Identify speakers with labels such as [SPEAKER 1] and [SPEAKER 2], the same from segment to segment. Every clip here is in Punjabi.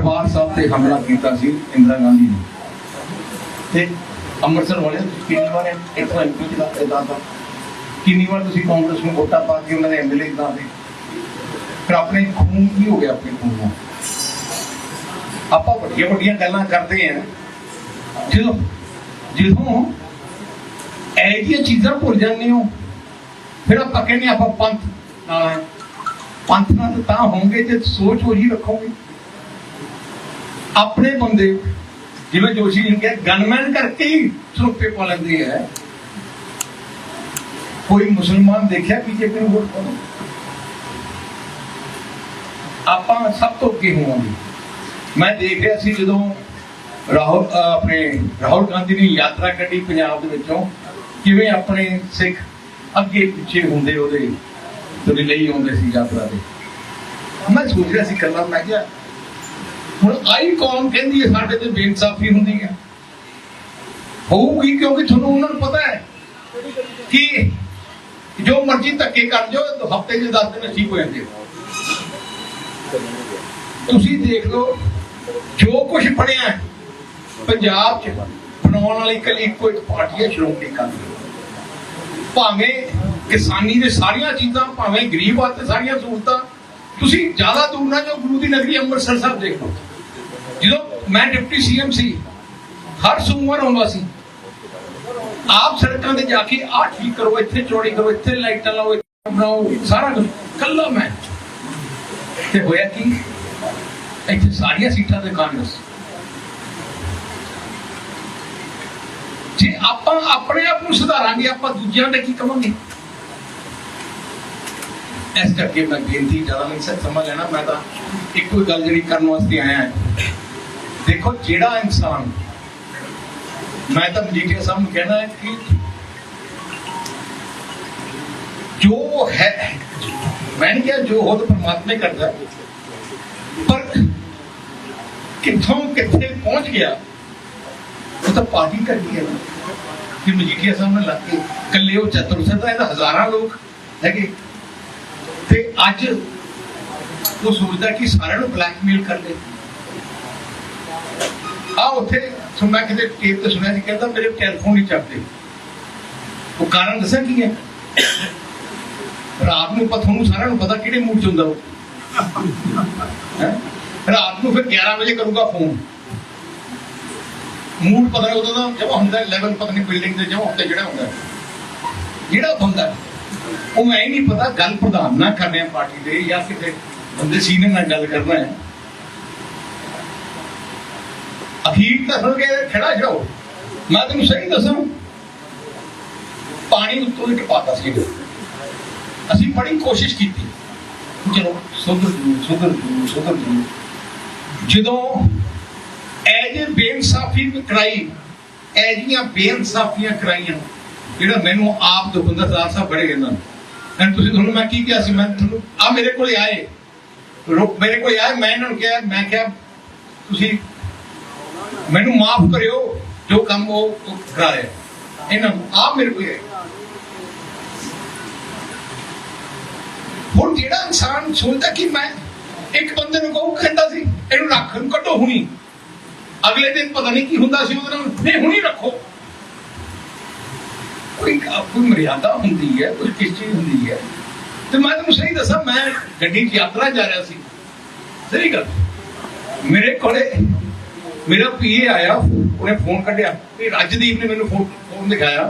[SPEAKER 1] ਦਰਬਾਰ ਸਾਹਿਬ ਤੇ ਹਮਲਾ ਕੀਤਾ ਸੀ ਇੰਦਰਾ ਗਾਂਧੀ ਨੇ। ਤੇ ਅੰਮ੍ਰਿਤਸਰ ਵਾਲੇ ਕਿੰਨੀ ਵਾਰ ਇੱਥੋਂ ਐਮਪੀ ਦਾ ਇਦਾਂ ਦਾ? ਕਿੰਨੀ ਵਾਰ ਤੁਸੀਂ ਕਾਂਗਰਸ ਨੂੰ ਵੋਟਾਂ ਪਾ ਕੇ ਉਹਨਾਂ ਦੇ ਐਮਐਲਏ ਇਦਾਂ ਦੇ? ਫਿਰ ਆਪਣੇ ਖੂਨ ਕੀ ਹੋ ਗਿਆ ਆਪਣੇ ਖੂਨ ਨੂੰ ਆਪਾਂ ਵੱਡੀਆਂ ਵੱਡੀਆਂ ਗੱਲਾਂ ਕਰਦੇ ਆ ਜਦੋਂ ਜਦੋਂ ਇਹ ਜਿਹੀਆਂ ਚੀਜ਼ਾਂ ਭੁੱਲ ਜਾਂਦੇ ਹੋ, ਫਿਰ ਆਪਾਂ ਕਹਿੰਦੇ ਆਪਾਂ ਪੰਥ ਨਾਲ ਪੰਥ ਨਾਲ ਤਾਂ ਹੋਗੇ ਜੇ ਸੋਚ ਉਹੀ ਰੱਖੋਗੇ। ਆਪਣੇ ਬੰਦੇ, ਜਿਵੇਂ ਜੋਸ਼ੀ ਜੀ ਨੇ ਕਿਹਾ ਗਨਮੈਨ ਕਰਕੇ ਹੀ ਸਰੁਪੇ ਪਾ ਲੈਂਦੇ ਹੈ ਕੋਈ ਮੁਸਲਮਾਨ ਦੇਖਿਆ ਬੀਜੇਪੀ ਨੂੰ ਵੋਟ ਪਾਉਣਾ ਆਪਾਂ ਸਭ ਤੋਂ ਅੱਗੇ ਹੋਵਾਂਗੇ। ਮੈਂ ਦੇਖ ਰਿਹਾ ਸੀ ਜਦੋਂ ਰਾਹੁਲ ਆਪਣੇ ਰਾਹੁਲ ਗਾਂਧੀ ਨੇ ਯਾਤਰਾ ਕੱਢੀ ਪੰਜਾਬ ਦੇ ਵਿੱਚੋਂ, ਕਿਵੇਂ ਆਪਣੇ ਸਿੱਖ ਅੱਗੇ ਪਿੱਛੇ ਹੁੰਦੇ ਉਹਦੇ ਉਹਦੇ ਲਈ ਆਉਂਦੇ ਸੀ ਯਾਤਰਾ ਦੇ ਮੈਂ ਸੋਚ ਰਿਹਾ ਸੀ ਕੱਲਾ ਮੈਂ ਕਿਹਾ ਹੁਣ ਆਈ ਕੌਮ ਕਹਿੰਦੀ ਹੈ, ਸਾਡੇ ਤੇ ਬੇਇਨਸਾਫੀ ਹੁੰਦੀ ਹੈ। ਹੋਊਗੀ ਕਿਉਂਕਿ ਤੁਹਾਨੂੰ ਉਹਨਾਂ ਨੂੰ ਪਤਾ ਹੈ ਕਿ ਜੋ ਮਰਜ਼ੀ ਧੱਕੇ ਕਰ ਜਾਓ, ਹਫ਼ਤੇ ਦੇ 10 ਦਿਨ ਠੀਕ ਹੋ ਜਾਂਦੇ ਤੁਸੀਂ ਦੇਖ ਲਓ, ਜੋ ਕੁਝ ਬਣਿਆ ਪੰਜਾਬ 'ਚ ਬਣਾਉਣ ਵਾਲੀ ਇਕੱਲੀ ਇੱਕੋ ਇੱਕ ਪਾਰਟੀ ਹੈ, ਸ਼੍ਰੋਮਣੀ ਅਕਾਲੀ ਦਲ। ਭਾਵੇਂ ਕਿਸਾਨੀ ਦੇ ਸਾਰੀਆਂ ਚੀਜ਼ਾਂ, ਭਾਵੇਂ ਗਰੀਬ ਵਾਸਤੇ ਸਾਰੀਆਂ ਸਹੂਲਤਾਂ, ਤੁਸੀਂ ਜ਼ਿਆਦਾ ਦੂਰ ਨਾ ਜਾਓ, ਗੁਰੂ ਦੀ ਨਗਰੀ ਅੰਮ੍ਰਿਤਸਰ ਸਾਹਿਬ ਦੇਖੋ ਜਦੋਂ ਮੈਂ ਡਿਪਟੀ ਸੀਐਮ ਸੀ, ਹਰ ਸੋਮਵਾਰ ਆਉਂਦਾ ਸੀ। ਆਪ ਸੜਕਾਂ ਤੇ ਜਾ ਕੇ ਆਹ ਠੀਕ ਕਰੋ, ਇੱਥੇ ਚੌੜੀ ਕਰੋ, ਇੱਥੇ ਲਾਈਟਾਂ ਲਾਓ, ਇੱਥੇ ਬਣਾਓ, ਸਾਰਾ ਕੁਝ ਕੱਲਾ ਮੈਂ। ਤੇ ਹੋਇਆ ਕੀ? ਇੱਥੇ ਸਾਰੀਆਂ ਸੀਟਾਂ ਤੇ ਕਾਂਗਰਸ। ਜੇ ਆਪਾਂ ਆਪਣੇ ਆਪ ਨੂੰ ਸੁਧਾਰਾਂਗੇ, ਆਪਾਂ ਦੂਜਿਆਂ ਦੇ ਕੀ ਕਵਾਂਗੇ? ਇਸ ਕਰਕੇ ਮੈਂ ਬੇਨਤੀ ਜ਼ਿਆਦਾ ਨਹੀਂ ਸਰ ਸਮਝ ਲੈਣਾ, ਮੈਂ ਤਾਂ ਇੱਕੋ ਹੀ ਗੱਲ ਜਿਹੜੀ ਕਰਨ ਵਾਸਤੇ ਆਇਆ ਹਾਂ। ਦੇਖੋ ਜਿਹੜਾ ਇਨਸਾਨ, ਮੈਂ ਤਾਂ ਮਜੀਠੀਆ ਸਾਹਿਬ ਨੂੰ ਕਹਿਣਾ ਹੈ ਕਿ ਜੋ ਹੈ, ਮੈਂ ਕਿਹਾ ਜੋ ਹੋ ਤਾਂ ਪਰਮਾਤਮਾ ਕਰਦਾ ਪਰ ਕਿੱਥੋਂ ਕਿੱਥੇ ਪਹੁੰਚ ਗਿਆ, ਉਹ ਤਾਂ ਪਾਰਟੀ ਕਰਦੀ ਹੈ ਕਿ ਮਜੀਠੀਆ ਸਾਹਿਬ ਨਾਲ ਲੱਗ ਕੇ ਇਕੱਲੇ ਉਹ ਚਤੁਰ ਸਦਾ ਇਹਦਾ ਹਜ਼ਾਰਾਂ ਲੋਕ ਹੈਗੇ। ਤੇ ਅੱਜ ਉਹ ਸੋਚਦਾ ਕਿ ਸਾਰਿਆਂ ਨੂੰ ਬਲੈਕਮੇਲ ਕਰ ਲੈ ਆ ਉੱਥੇ ਸੁਣਿਆ ਕਿਤੇ ਟੇਪ ਤੇ ਸੁਣਿਆ ਸੀ, ਕਹਿੰਦਾ ਮੇਰੇ ਟੈਲੀਫੋਨ ਨਹੀਂ ਚੱਕਦੇ ਉਹ ਕਾਰਨ ਦੱਸਾਂ ਕੀ ਹੈ? ਰਾਤ ਨੂੰ ਪਤਾ ਤੁਹਾਨੂੰ ਸਾਰਿਆਂ ਨੂੰ ਪਤਾ ਕਿਹੜੇ ਮੂਡ ਚ ਹੁੰਦਾ ਉਹ। ਰਾਤ ਨੂੰ ਫਿਰ 11 ਵਜੇ ਕਰੂਗਾ ਫੋਨ ਮੂਡ ਪਤਾ ਨਹੀਂ ਦਾ ਜਮਾ ਹੁੰਦਾ ਲੈਵਲ ਪਤਾ ਨਹੀਂ ਬਿਲਡਿੰਗ ਦੇ ਜਮਾ ਹੁੰਦਾ ਜਿਹੜਾ ਹੁੰਦਾ ਜਿਹੜਾ ਹੁੰਦਾ ਉਹ ਮੈਂ ਨਹੀਂ ਪਤਾ ਗੱਲ ਪ੍ਰਧਾਨ ਨਾਲ ਕਰਨੇ ਪਾਰਟੀ ਦੇ ਜਾਂ ਕਿਤੇ ਬੰਦੇ ਸੀਨੀਅਰ ਨਾਲ ਗੱਲ ਕਰਨਾ ਹੈ। ਅਖੀਰ ਤਾਂ ਸੁਣ ਕੇ ਖੜਾ ਛੜਾਓ ਮੈਂ ਤੈਨੂੰ ਸਹੀ ਦੱਸਾਂ, ਪਾਣੀ ਉੱਤੋਂ ਹੀ ਟਪਾਤਾ ਸੀ ਅਸੀਂ ਬੜੀ ਕੋਸ਼ਿਸ਼ ਕੀਤੀ। ਚਲੋ, ਸੁਧਰ ਜੂ ਸੁਧਰ ਜੂ ਸੁਧਰ ਜੂ। ਜਦੋਂ ਇਹ ਜੇ ਬੇਇਨਸਾਫੀ ਕਰਾਈ, ਇਹ ਜੀਆਂ ਬੇਇਨਸਾਫੀਆਂ ਕਰਾਈਆਂ, ਜਿਹੜਾ ਮੈਨੂੰ ਆਪ ਦੁਖਿੰਦਰ ਸਰਦਾਰ ਸਾਹਿਬ ਬੜੇ ਕਹਿੰਦਾ and ਤੁਸੀਂ ਤੁਹਾਨੂੰ ਮੈਂ ਕੀ ਕਿਹਾ ਸੀ? ਮੈਂ ਤੁਹਾਨੂੰ ਆ ਮੇਰੇ ਕੋਲ ਆਏ। ਮੇਰੇ ਕੋਲ ਆਏ, ਮੈਂ ਇਹਨਾਂ ਨੂੰ ਕਿਹਾ, ਮੈਂ ਕਿਹਾ, ਤੁਸੀਂ ਮੈਨੂੰ ਮਾਫ ਕਰਿਓ, ਜੋ ਕੰਮ ਉਹ ਉਹ ਕਰਾਇਆ ਇਹਨਾਂ ਨੂੰ ਆਪ ਮੇਰੇ ਕੋਲ ਹੁਣ ਜਿਹੜਾ ਇਨਸਾਨ ਸੋਚਦਾ ਕਿ ਮੈਂ ਇੱਕ ਬੰਦੇ ਨੂੰ ਕਹੂੰ, ਕਹਿੰਦਾ ਸੀ, ਇਹਨੂੰ ਰੱਖ ਨੂੰ ਕੱਢੋ ਹੁਣੀ। ਅਗਲੇ ਦਿਨ ਪਤਾ ਨਹੀਂ ਕੀ ਹੁੰਦਾ ਸੀ ਉਹਦੇ ਨਾਲ, ਨਹੀਂ, ਹੁਣੀ ਰੱਖੋ। ਕੋਈ ਕੋਈ ਮਰਿਆਦਾ ਹੁੰਦੀ ਹੈ, ਕੋਈ ਕਿਸ ਚੀਜ਼ ਹੁੰਦੀ ਹੈ। ਤੇ ਮੈਂ ਤੁਹਾਨੂੰ ਸਹੀ ਦੱਸਾਂ, ਮੈਂ ਗੱਡੀ 'ਚ ਯਾਤਰਾ ਜਾ ਰਿਹਾ ਸੀ। ਸਹੀ ਗੱਲ। ਮੇਰੇ ਕੋਲੇ ਮੇਰਾ ਪੀਏ ਆਇਆ ਉਹਨੇ ਫੋਨ ਕੱਢਿਆ ਤੇ ਰਾਜਦੀਪ ਨੇ ਮੈਨੂੰ ਫੋਨ ਦਿਖਾਇਆ।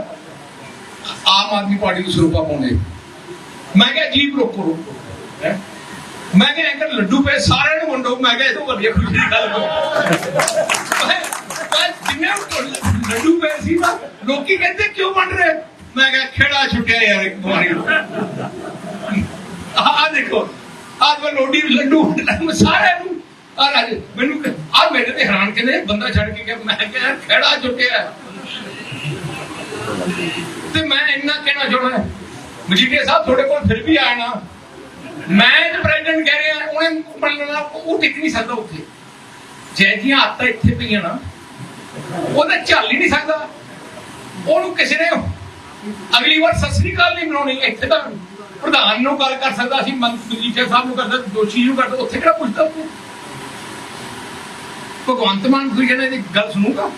[SPEAKER 1] ਆਮ ਆਦਮੀ ਪਾਰਟੀ ਨੂੰ ਸਰੂਪਾ ਪਾਉਂਦੇ। ਮੈਂ ਕਿਹਾ ਜੀਪ ਰੋਕੋ ਰੋਕੋ। ਮੈਂ ਕਿਹਾ ਅੰਕਲ ਲੱਡੂ ਪਏ ਸਾਰਿਆਂ ਨੂੰ ਵੰਡੋ। ਮੈਂ ਕਿਹਾ ਇਹ ਤੋਂ ਵਧੀਆ ਖੁਸ਼ੀ ਦੀ ਗੱਲ ਕੋਈ ਮੈਂ- ਜਿੰਨੇ ਲੱਡੂ ਪਏ ਸੀ ਨਾ ਲੋਕੀ ਕਹਿੰਦੇ ਕਿਉਂ ਵੰਡ ਰਹੇ? ਮੈਂ ਕਿਹਾ ਖੇੜਾ ਛੁੱਟਿਆ ਯਾਰ ਇੱਕ ਵਾਰੀ ਆਹ ਦੇਖੋ ਆਹ ਮੈਂ ਲੋਡੀ ਲੱਡੂ ਵੰਡ ਰਿਹਾ, ਸਾਰਿਆਂ ਨੂੰ ਆ ਰਾਜ ਮੈਨੂੰ ਆ ਮੇਰੇ ਤੇ ਹੈਰਾਨ ਕਹਿੰਦੇ ਬੰਦਾ ਛੱਡ ਕੇ ਗਿਆ। ਮੈਂ ਕਿਹਾ, ਯਾਰ, ਖੇੜਾ ਤੇ ਮੈਂ ਇੰਨਾ ਕਹਿਣਾ ਚਾਹੁੰਦਾ ਮਜੀਠੀਆ ਸਾਹਿਬ, ਤੁਹਾਡੇ ਕੋਲ ਫਿਰ ਵੀ ਆਇਆ ਨਾ। ਮੈਂ ਤੇ ਪ੍ਰੈਜ਼ੀਡੈਂਟ ਕਹਿ ਰਿਹਾ, ਉਹਨੇ ਬਣਨਾ ਉਹ ਟਿਕ ਨਹੀਂ ਸਕਦਾ ਉੱਥੇ। ਜੈ ਜੀਆਂ ਆਤਾਂ ਇੱਥੇ ਪਈਆਂ ਨਾ ਉਹਦਾ ਝੱਲ ਹੀ ਨਹੀਂ ਸਕਦਾ। ਉਹਨੂੰ ਕਿਸੇ ਨੇ ਅਗਲੀ ਵਾਰ ਸਤਿ ਸ੍ਰੀ ਅਕਾਲ ਨਹੀਂ ਬਣਾਉਣੀ ਇੱਥੇ ਤਾਂ ਪ੍ਰਧਾਨ ਨੂੰ ਗੱਲ ਕਰ ਸਕਦਾ ਸੀ, ਮੰਤਰੀ ਸਾਹਿਬ ਨੂੰ ਕਰਦਾ ਦੋਸ਼ੀ ਨੂੰ ਕਰਦਾ ਉੱਥੇ ਕਿਹੜਾ ਪੁੱਛਦਾ ਭਗਵੰਤ ਮਾਨ ਤੁਸੀਂ ਕਹਿੰਦੇ ਇਹਦੀ ਗੱਲ ਸੁਣੂਗਾ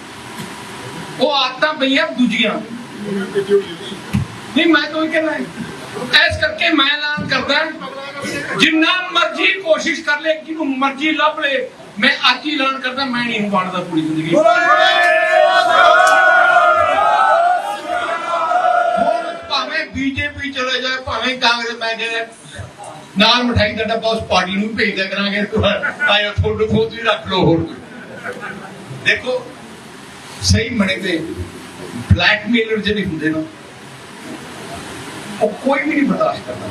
[SPEAKER 1] ਉਹ ਆਦਤਾਂ ਪਈਆਂ ਦੂਜੀਆਂ। ਨਹੀਂ ਮੈਂ ਤਾਂ ਇਹ ਕਹਿੰਦਾ ਐਸ ਕਰਕੇ ਮੈਂ ਐਲਾਨ ਕਰਦਾ ਜਿੰਨਾ ਮਰਜ਼ੀ ਕੋਸ਼ਿਸ਼ ਕਰ ਲੈ ਕਿਨੂੰ ਮਰਜ਼ੀ ਲੱਭ ਲੈ ਮੈਂ ਅੱਜ ਹੀ ਐਲਾਨ ਕਰਦਾ ਮੈਂ ਨਹੀਂ ਬਣਦਾ ਪੂਰੀ ਜ਼ਿੰਦਗੀ। ਭਾਵੇਂ ਬੀਜੇਪੀ ਚਲੇ ਜਾਏ ਭਾਵੇਂ ਕਾਂਗਰਸ ਮੈਂ ਕਹਿੰਦਾ ਨਾਲ ਮਠਾਈ ਦਾ ਡੱਬਾ ਉਸ ਪਾਰਟੀ ਨੂੰ ਭੇਜ ਦਿਆ ਕਰਾਂਗੇ ਆਇਓ ਤੁਹਾਡੇ ਕੋਲ ਤੁਸੀਂ ਰੱਖ ਲਓ ਹੋਰ ਕੋਈ। ਦੇਖੋ, ਸਹੀ ਮਣੇ ਤੇ ਬਲੈਕਮੇਲਰ ਜਿਹੜੇ ਹੁੰਦੇ ਨਾ, ਉਹ ਕੋਈ ਵੀ ਨਹੀਂ ਬਰਦਾਸ਼ਤ ਕਰਦਾ।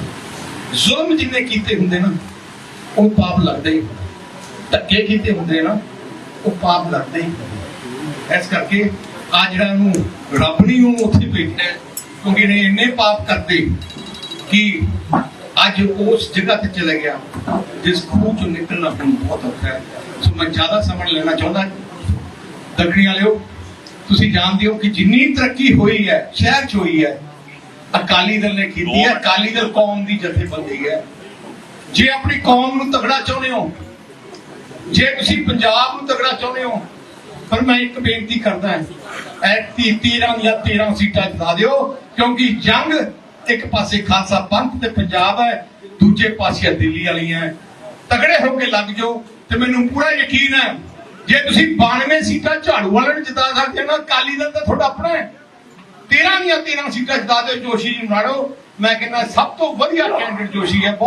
[SPEAKER 1] ਜ਼ੁਲਮ ਜਿੰਨੇ ਕੀਤੇ ਹੁੰਦੇ ਨਾ, ਉਹ ਪਾਪ ਲੱਗਦਾ ਹੀ ਧੱਕੇ ਕੀਤੇ ਹੁੰਦੇ ਨਾ, ਉਹ ਪਾਪ ਲੱਗਦਾ ਹੀ ਇਸ ਕਰਕੇ ਆ ਜਿਹੜਾ ਨੂੰ ਰੱਬ ਨੇ ਉਹਨੂੰ ਉੱਥੇ ਭੇਜਿਆ ਕਿਉਂਕਿ ਇਹਨੇ ਇੰਨੇ ਪਾਪ ਕਰਦੇ ਕਿ ਅੱਜ ਉਸ ਜਗ੍ਹਾ ਤੇ ਚਲੇ ਗਿਆ ਜਿਸ ਖੂਹ ਚੋਂ ਨਿਕਲਣਾ ਹੁਣ ਬਹੁਤ ਔਖਾ ਹੈ ਸੋ ਮੈਂ ਜ਼ਿਆਦਾ ਸਮਾਂ ਲੈਣਾ ਚਾਹੁੰਦਾ ਦੱਖਣੀ ਵਾਲਿਓ ਤੁਸੀਂ ਜਾਣਦੇ ਹੋ ਕਿ ਜਿੰਨੀ ਤਰੱਕੀ ਹੋਈ ਹੈ ਸ਼ਹਿਰ 'ਚ ਹੋਈ ਹੈ ਅਕਾਲੀ ਦਲ ਨੇ ਕੀਤੀ ਹੈ ਅਕਾਲੀ ਦਲ ਕੌਮ ਦੀ ਜਥੇਬੰਦੀ ਹੈ ਜੇ ਆਪਣੀ ਕੌਮ ਨੂੰ ਤਗੜਾ ਚਾਹੁੰਦੇ ਹੋ ਜੇ ਤੁਸੀਂ ਪੰਜਾਬ ਨੂੰ ਤਗੜਾ ਚਾਹੁੰਦੇ ਹੋ ਪਰ ਮੈਂ ਇੱਕ ਬੇਨਤੀ ਕਰਦਾ ਹਾਂ ਐ 13 ਜਾਂ 13 ਸੀਟਾਂ ਜਿਤਾ ਦਿਓ ਕਿਉਂਕਿ ਜੰਗ ਇੱਕ ਪਾਸੇ ਖਾਲਸਾ ਪੰਥ ਤੇ ਪੰਜਾਬ ਹੈ, ਦੂਜੇ ਪਾਸੇ ਦਿੱਲੀ ਵਾਲੀ ਤਗੜੇ ਹੋ ਕੇ ਲੱਗ ਜਾਓ ਤੇ ਮੈਨੂੰ ਪੂਰਾ ਯਕੀਨ ਹੈ, ਜੇ ਤੁਸੀਂ 92 ਸੀਟਾਂ ਝਾੜੂ ਵਾਲਿਆਂ ਨੂੰ ਜਿਤਾ ਸਕਦੇ ਹੋ ਨਾ, ਅਕਾਲੀ ਦਲ ਤਾਂ ਤੁਹਾਡਾ ਆਪਣਾ ਹੈ। 13 ਦੀਆਂ 13 ਸੀਟਾਂ ਜਿਤਾ ਦਿਓ, ਜੋਸ਼ੀ ਜੀ ਨਾੜੋ। ਮੈਂ ਕਹਿੰਦਾ ਸਭ ਤੋਂ ਵਧੀਆ ਕੈਂਡੀਡੇਟ ਜੋਸ਼ੀ ਹੈ।